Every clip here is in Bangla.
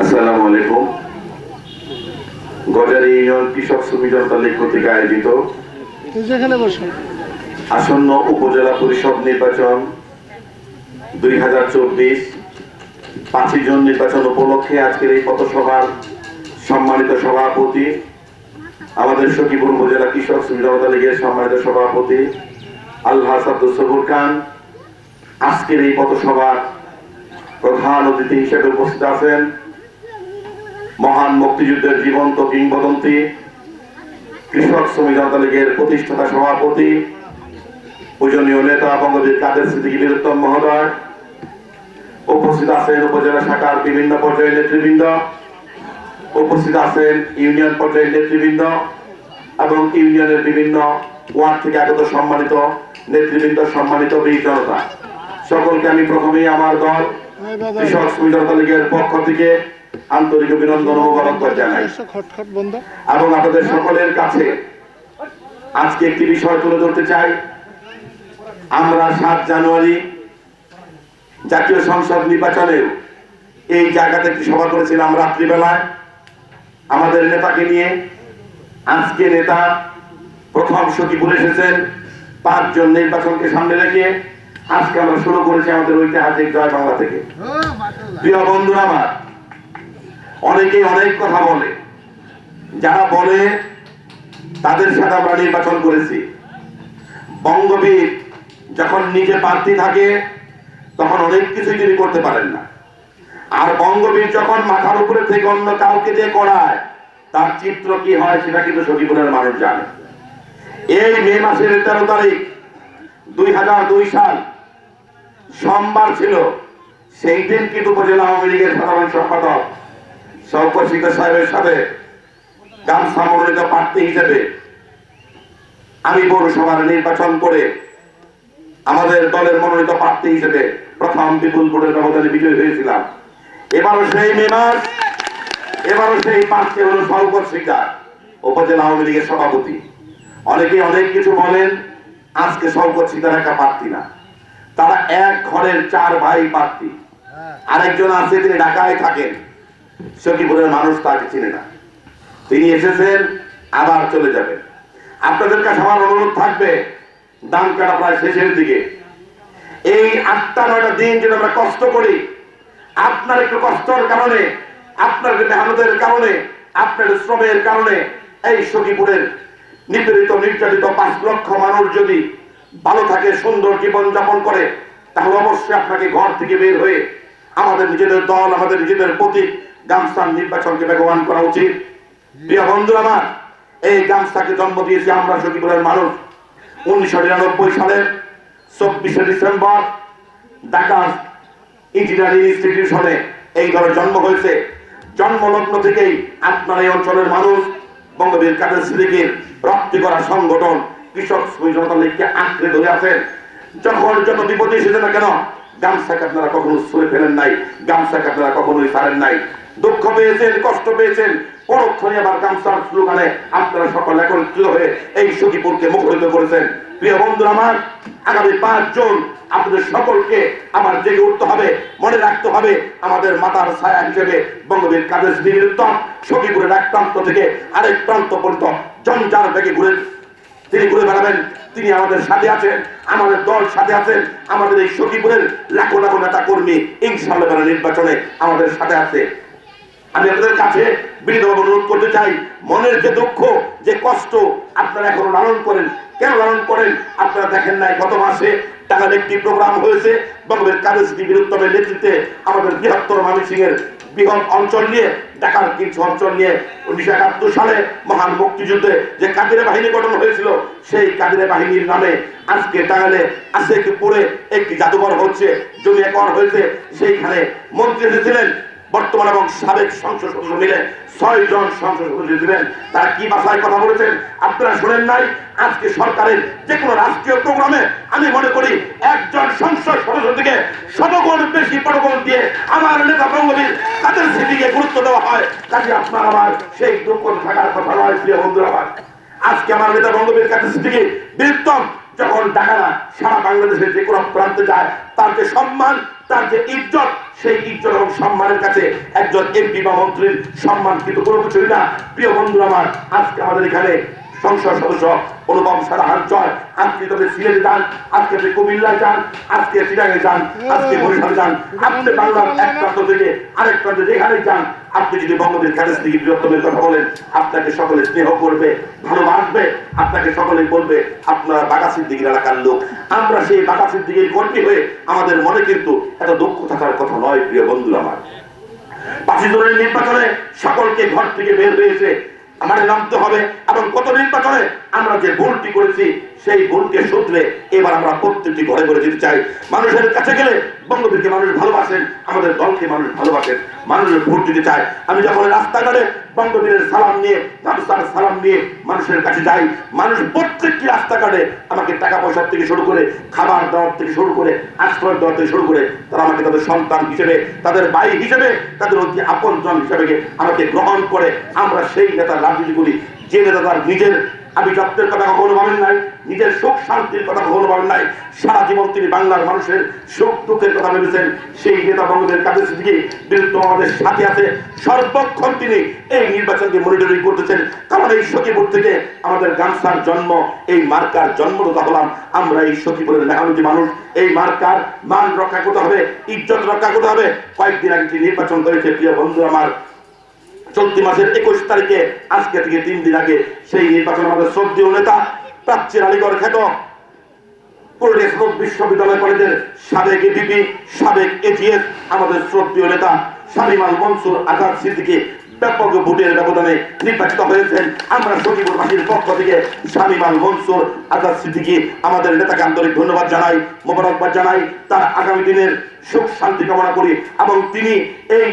আসসালামু আলাইকুম। গজারি ইউনিয়ন কৃষক শ্রমিক জনতা লীগ কর্তৃক আয়োজিত আসন্ন উপজেলা পরিষদ নির্বাচন দুই হাজার চব্বিশ পাঁচই জুন নির্বাচন উপলক্ষে আজকের এই পথসভার সম্মানিত সভাপতি আমাদের সখীপুর উপজেলা কৃষক শ্রমিক জনতা লীগের সম্মানিত সভাপতি আল্লাহ আব্দুল সবুর খান। আজকের এই পথসভার প্রধান অতিথি হিসেবে উপস্থিত আছেন মহান মুক্তিযুদ্ধের জীবন্ত কিংবদন্তি, কৃষক শ্রমিক জনতা লীগের প্রতিষ্ঠাতা সভাপতি, পূজনীয় নেতা বঙ্গবীর কাদের সিদ্দিকী বীরুত্তম মহোদয়, উপস্থিত আছেন উপজেলা শাখার বিভিন্ন পর্যায়ের নেতৃবৃন্দ, উপস্থিত আছেন ইউনিয়ন পর্যায়ের নেতৃবৃন্দ এবং ইউনিয়নের বিভিন্ন ওয়ার্ড থেকে আগত সম্মানিত নেতৃবৃন্দ, সম্মানিত বীর জনতা। সকলকে আমি প্রথমেই আমার দল কৃষক লীগের পক্ষ থেকে আন্তরিক অভিনন্দন ও মোবারকবাদ জানাই। এবং আপনাদের সকলের কাছে আজকে একটি বিষয় তুলে ধরতে চাই। আমরা সাত জানুয়ারি জাতীয় সংসদ নির্বাচনে এই জায়গাতে একটি সভা করেছিলাম রাত্রিবেলায়। আমাদের নেতাকে নিয়ে আজকে নেতা প্রথম সখীপুর এসেছেন পাঁচজন নির্বাচনকে সামনে রেখে আজকে আমরা শুরু করেছি আমাদের ঐতিহাসিক জয় বাংলা থেকে। প্রিয় বন্ধুরা আমার, অনেকেই অনেক কথা বলে। যারা বলে, তাদের সাথে আমরা নির্বাচন করেছি। বঙ্গবীর যখন নিজে প্রার্থী থাকে, তখন অনেক কিছুই তিনি করতে পারেন না। আর বঙ্গবীর যখন মাথার উপরে থেকে অন্য কাউকে দিয়ে করায় তার চিত্র কি হয় সেটা কিন্তু সখীপুরের মানুষ জানে। এই মে মাসের তেরো তারিখ, দুই হাজার দুই সাল সোমবার ছিল। সেই দিন কিন্তু উপজেলা আওয়ামী লীগের সাধারণ সম্পাদক সৌকশিত সাহেবের সাথে গামছা মনোনীত প্রার্থী হিসেবে আমি পৌরসভার নির্বাচন করে আমাদের দলের মনোনীত প্রার্থী হিসেবে প্রথম বিপুল ভোটের ব্যবধানে বিজয়ী হয়েছিলাম। এবারও সেই মে মাস, এবারও সেই প্রার্থী হল সৌকত শিকার উপজেলা আওয়ামী লীগের সভাপতি। অনেকে অনেক কিছু বলেন, আজকে সৌকত শিকার একটা প্রার্থী না। তারা এক ঘরের চার ভাই প্রার্থী আরেকজন আছে তিনি ঢাকায় থাকেন। সখীপুরের মানুষ তাকে চিনে না। তিনি এসেছেন আবার চলে যাবেন। আপনাদের কাছে আমার অনুরোধ থাকবে দাম কাটা প্রায় শেষের দিকে। এই আটটা নয়টা দিন যেটা আমরা কষ্ট করি আপনার একটু কষ্টের কারণে আপনার মেহনতের কারণে আপনার শ্রমের কারণে এই সখীপুরের নিপীড়িত নির্যাতিত পাঁচ লক্ষ মানুষ যদি ভালো থাকে, সুন্দর জীবন যাপন করে, তাহলে অবশ্যই আপনাকে ঘর থেকে বের হয়ে আমাদের নিজেদের দল, আমাদের নিজেদের প্রতীক গামস্থান নির্বাচনকে বেগবান করা উচিত। প্রিয় বন্ধু আমার, এই গামস্থাকে জন্ম দিয়েছি আমরা সখীপুরের মানুষ। উনিশশো নিরানব্বই সালের চব্বিশে ডিসেম্বর ঢাকা ইঞ্জিনিয়ারিং ইনস্টিটিউশনে এই দলের জন্ম হয়েছে। জন্মলগ্ন থেকেই আপনার এই অঞ্চলের মানুষ, বঙ্গবীর কাদের সিদ্দিকীর রক্তি করা সংগঠন কৃষক জনতা লীগকে আঁকড়ে ধরে আছেন। যখন যত বিপদে এসেছে না কেন গামছাকে আপনারা কখনো সরে ফেলেন নাই গামছাকে আপনারা কখনোই ছাড়েন নাই। দুঃখ পেয়েছেন, কষ্ট পেয়েছেন, পরক্ষণে আবার গামছার স্লোগানে আপনারা সকল একত্রিত হয়ে এই সখীপুরকে মুখরিত করেছেন। প্রিয় বন্ধুরা আমার, আগামী পাঁচ জুন আপনাদের সকলকে আমার জেগে উঠতে হবে, মনে রাখতে হবে, আমাদের মাতার ছায়া হিসেবে বঙ্গবীর কাদের বিরুদ্ধ সখীপুরের এক প্রান্ত থেকে আরেক প্রান্ত পর্যন্ত জঞ্জার বেগে ঘুরে তিনি ঘুরে বেড়াবেন, তিনি আমাদের সাথে আছেন, আমাদের দল সাথে আছেন, আমাদের এই সখীপুরের লাখো লাখো নেতা কর্মী ইনশাল্লাহ নির্বাচনে আমাদের সাথে আছে। আমি আপনাদের কাছে বিনীতভাবে অনুরোধ করতে চাই, মনের যে দুঃখ, যে কষ্ট আপনারা এখনও লালন করেন, কেন লালন করেন, আপনারা দেখেন নাই গত মাসে টাকার একটি প্রোগ্রাম হয়েছে বঙ্গের কাদের বিরুদ্ধমের নেতৃত্বে আমাদের বৃহত্তর মানসিংহের বৃহৎ অঞ্চল নিয়ে, ঢাকার কিছু অঞ্চল নিয়ে উনিশশো একাত্তর সালে মহান মুক্তিযুদ্ধে যে কাদের বাহিনী গঠন হয়েছিল, সেই কাদের বাহিনীর নামে আজকে টাঙ্গালে আজকে পড়ে একটি জাদুঘর হচ্ছে জমি একর হয়েছে। সেইখানে মন্ত্রী এসেছিলেন বর্তমান এবং সাবেক সংসদ সদস্য মিলে ছয় জন সংসদ সদস্য ছিলেন তারা কি ভাষায় কথা বলেছেন আপনারা শুনেন নাই? আজকে সরকারের যে কোনো রাষ্ট্রীয় প্রোগ্রামে আমি মনে করি একজন সংসদ সদস্য থেকে শতগুণ বেশি প্রটোকল দিয়ে আমার নেতা বঙ্গবীর তাদের স্মৃতিকে গুরুত্ব দেওয়া হয়। কাজে আপনার আমার সেই দুঃখ থাকার কথা নয়, প্রিয় বন্ধুরা আজকে আমার নেতা বঙ্গবীর কাছে স্মৃতিকে বীরত্তম যখন ডাকারা সারা বাংলাদেশের যে কোনো প্রান্তে যায়, তার যে সম্মান, তার যে ইজ্জত, সেই ইজ্জত এবং সম্মানের কাছে একজন এমপি বা মন্ত্রীর সম্মান কিন্তু কোনো কিছুই না। প্রিয় বন্ধু আমার, আজকে আমাদের এখানে সংসদ সদস্য অনুপম সারাহান জয় আজকে তবে সিলেটে যান আজকে আপনি কুমিল্লায় যান আজকে চিটাঙে যান আজকে বরিশালে যান আপনি বাংলার এক প্রান্ত থেকে আরেক প্রান্তে যেখানে যান আপনি যদি বঙ্গবীর খালেদ থেকে বৃহত্তমের কথা বলেন আপনাকে সকলে স্নেহ করবে ভালোবাসবে আপনাকে সকলে বলবে আপনারা বাঘা সিদ্দিকির এলাকার লোক আমরা সেই বাঘা সিদ্দিকির কর্মী হয়ে আমাদের মনে কিন্তু এত দুঃখ থাকার কথা নয় প্রিয় বন্ধু আমার পাঁচি জনের নির্বাচনে সকলকে ঘর থেকে বের হয়েছে আমাদের নামতে হবে। এবং কত নির্বাচনে আমরা যে ভুলটি করেছি, সেই ভুলকে শুধরে এবার আমরা প্রত্যেকটি ঘরে ঘরে যেতে চাই। মানুষের কাছে গেলে বঙ্গবীরকে মানুষ ভালোবাসেন, আমাদের দলকে মানুষ ভালোবাসেন, মানুষের ভোট দিতে চায়। আমি যখন রাস্তাঘাটে বঙ্গবীরের সালাম নিয়ে গামসার সালাম নিয়ে মানুষের কাছে যাই। মানুষ প্রত্যেকটি রাস্তাঘাটে আমাকে টাকা পয়সার থেকে শুরু করে, খাবার দেওয়ার থেকে শুরু করে, আশ্রয় দেওয়ার থেকে শুরু করে, তারা আমাকে তাদের সন্তান হিসেবে, তাদের ভাই হিসেবে, তাদের অতি আপন জন হিসেবে আমাকে গ্রহণ করে। আমরা সেই নেতার রাজনীতি করি। যে নেতা তার নিজের আভিজাত্যের কথা কখনো ভাবেন নাই, নিজের সুখ শান্তির কথা কখনো ভাবেন নাই। সারা জীবন তিনি বাংলার মানুষের সুখ দুঃখের কথা ভেবেছেন। সেই নেতা বঙ্গদের কাছে দিকে বিরুদ্ধ আমাদের সাথে আছে, সর্বক্ষণ তিনি এই নির্বাচনকে মনিটরিং করতেছেন। কারণ এই সখীপুর থেকে আমাদের গামসার জন্ম, এই মার্কার জন্মদাতা হলাম আমরা, এই সখীপুরের মেহানুজি মানুষ। এই মার্কার মান রক্ষা করতে হবে, ইজ্জত রক্ষা করতে হবে। কয়েকদিন আগে নির্বাচন করেছে, প্রিয় বন্ধু আমার। চলতি মাসের একুশ তারিখে, আজকে থেকে তিন দিন আগে সেই নির্বাচন আমাদের শ্রদ্ধীয় নেতা প্রাচ্যের আলিগড় খ্যাত আমাদের নেতাকে আন্তরিক ধন্যবাদ জানাই, মোবারকবাদ জানাই। তার আগামী দিনের সুখ শান্তি কামনা করি এবং তিনি এই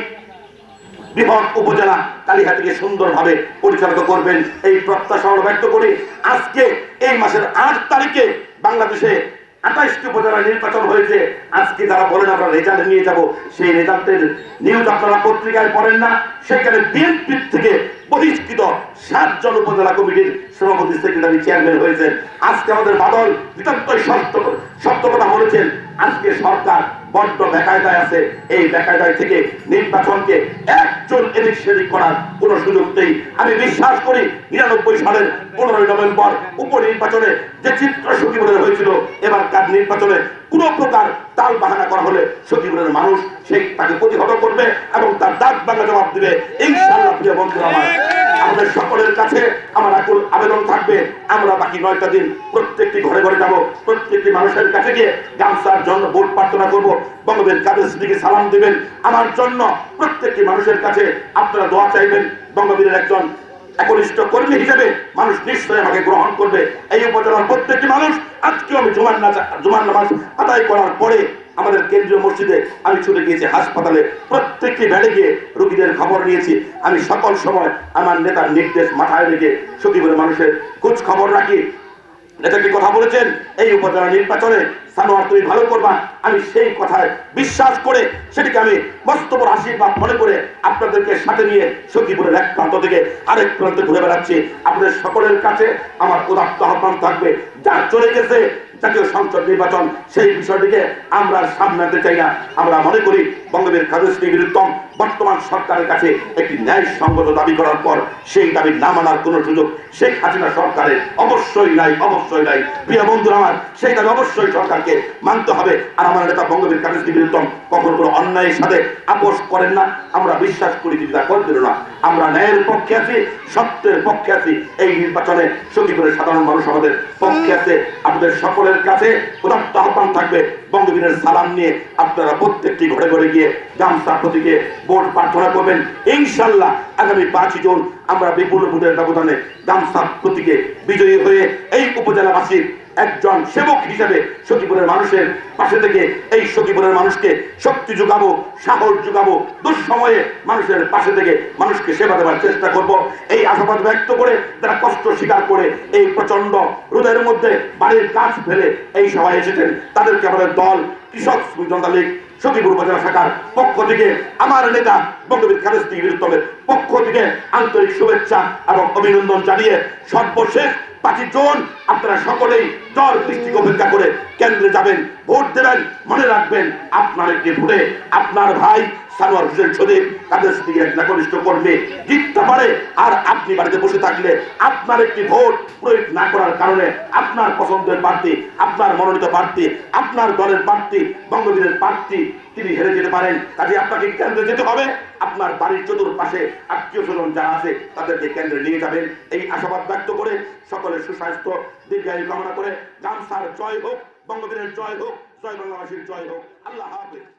বৃহৎ উপজেলা কালীহাটিকে সুন্দরভাবে পরিচালিত করবেন। এই প্রত্যাশা ব্যক্ত করি আজকে এই মাসের আট তারিখে বাংলাদেশে আঠাইশটি উপজেলা নির্বাচন হয়েছে। আজকে যারা বলেন, আমরা রেজাল্ট নিয়ে যাব, সেই রেজাল্টের নিউজ আপনারা পত্রিকায় পড়েন না। সেখানে বিএনপির থেকে বহিষ্কৃত সাতজন উপজেলা কমিটির সভাপতি সেক্রেটারি চেয়ারম্যান হয়েছেন। আজকে আমাদের বাদল নিতান্তই সত্য সত্য কথা বলেছেন। আজকে সরকার বড্ড বেকায়দায় আছে। এই বেকায়দায় থেকে নির্বাচনকে একজন এদিক সেদিক করার সুযোগ নেই। আমি বিশ্বাস করি নিরানব্বই সালের পনেরোই নভেম্বর উপনির্বাচনে যে চিত্র সখীপুরের হয়েছিল এবার কার নির্বাচনে কোনো প্রকার তাল বাহানা করা হলে সখীপুরের মানুষ সেই তাকে প্রতিহত করবে এবং তার দাঁত বাংলা জবাব দিবে। ইনশাআল্লাহ, প্রিয় বন্ধু আমার। আমাদের সকলের কাছে আমার আকুল আবেদন থাকবে। আমরা বাকি নয়টা দিন প্রত্যেকটি ঘরে ঘরে যাব, প্রত্যেকটি মানুষের কাছে গিয়ে গামসার জন্য ভোট প্রার্থনা করব। বঙ্গবীর কাদের স্মৃতিকে সালাম দিবেন। আমার জন্য প্রত্যেকটি মানুষের কাছে আপনারা দোয়া চাইবেন। বঙ্গবীরের একজন একনিষ্ঠ কর্মী হিসেবে মানুষ নিশ্চয়ই আমাকে গ্রহণ করবে। এই উপজেলার প্রত্যেকটি মানুষ, আজকেও আমি জুমার নাচ জুমার নামাজ আদায় করার পরে আমাদের কেন্দ্রীয় মসজিদে আমি ছুটে গিয়েছি, হাসপাতালে প্রত্যেকটি বেড়ে গিয়ে রোগীদের খবর নিয়েছি। আমি সকল সময় আমার নেতার নির্দেশ মাথায় রেখে সতীপুরের মানুষের খোঁজ খবর রাখি। নেতাকে কথা বলেছেন? এই উপজেলা নির্বাচনে সানোয়ার তুমি ভালো করবা। আমি সেই কথায় বিশ্বাস করে সেটিকে আমি বস্তবর আশীর্বাদ মনে করে আপনাদেরকে সাথে নিয়ে সখীপুরের এক প্রান্ত থেকে আরেক প্রান্তে ঘুরে বেড়াচ্ছি। আপনাদের সকলের কাছে আমার উদাত্ত আহ্বান থাকবে। যা চলে গেছে জাতীয় সংসদ নির্বাচন, সেই বিষয়টিকে আমরা সামনে আনতে চাই না। আমরা মনে করি বঙ্গবীর কাজ বিরুদ্ধম বর্তমান সরকারের কাছে একটি ন্যায় সঙ্গত দাবি করার পর সেই দাবি না মানার কোনো সুযোগ শেখ হাসিনা সরকারের অবশ্যই নাই অবশ্যই নাই। প্রিয় বন্ধুরা আমার সেই দাবি অবশ্যই সরকারকে মানতে হবে। আর আমার নেতা বঙ্গবীর খালেদা বিরুদ্ধম কখনো কোনো অন্যায়ের সাথে আপোষ করেন না। আমরা বিশ্বাস করি তিনি তা করবেন না। আমরা ন্যায়ের পক্ষে আছি, সত্যের পক্ষে আছি। এই নির্বাচনে সখীপুরের সাধারণ মানুষ আমাদের পক্ষে আছে। আপনাদের সকলের কাছে উদাত্ত আহ্বান থাকবে। বঙ্গবীরের সালাম নিয়ে আপনারা প্রত্যেকটি ঘরে ঘরে গিয়ে গামছা প্রতীকে ভোট প্রার্থনা করবেন। ইনশাল্লাহ আগামী পাঁচই জুন আমরা বিপুল ভোটের ব্যবধানে গামছা প্রতীকে বিজয়ী হয়ে এই উপজেলাবাসীর একজন সেবক হিসেবে সখীপুরের মানুষের পাশে থেকে এই সখীপুরের মানুষকে শক্তি যোগাবো, সাহস যোগাবো, দুঃসময়ে মানুষের পাশে থেকে মানুষকে সেবা দেওয়ার চেষ্টা করব। এই আশাবাদ ব্যক্ত করে তারা কষ্ট স্বীকার করে এই প্রচণ্ড রোদের মধ্যে বাড়ির কাজ ফেলে এই সভায় এসেছেন, তাদেরকে আমাদের দল কৃষক শ্রমিক জনতা লীগ সখীপুর উপজেলা শাখার পক্ষ থেকে আমার নেতা বঙ্গবীর খালেস্তি বীরত্তমের পক্ষ থেকে আন্তরিক শুভেচ্ছা এবং অভিনন্দন জানিয়ে সর্বশেষ পাঁচই আপনারা সকলেই জল বৃষ্টিকে উপেক্ষা করে কেন্দ্রে যাবেন, ভোট দেবেন, মনে রাখবেন আপনার একটি ভোটে আপনার ভাই সানোয়ার হোসেন শরীফ তাদের দিকে একটা কনিষ্ঠ কর্মী জিততে পারে। আর আপনি বাড়িতে বসে থাকলে আপনার একটি ভোট প্রয়োগ না করার কারণে আপনার পছন্দের প্রার্থী, আপনার মনোনীত প্রার্থী, আপনার দলের প্রার্থী বঙ্গবীরের প্রার্থী তিনি হেরে যেতে পারেন। কাজে আপনাকে কেন্দ্রে যেতে হবে। আপনার বাড়ির চতুর্পাশে আত্মীয় স্বজন যারা আছে তাদেরকে কেন্দ্রে নিয়ে যাবেন। এই আশাবাদ ব্যক্ত করে সকলের সুস্বাস্থ্য, দীর্ঘায়ু কামনা করে। গামসার জয় হোক বঙ্গবীরের জয় হোক, জয় বাংলাবাসীর জয় হোক। আল্লাহ হাফেজ।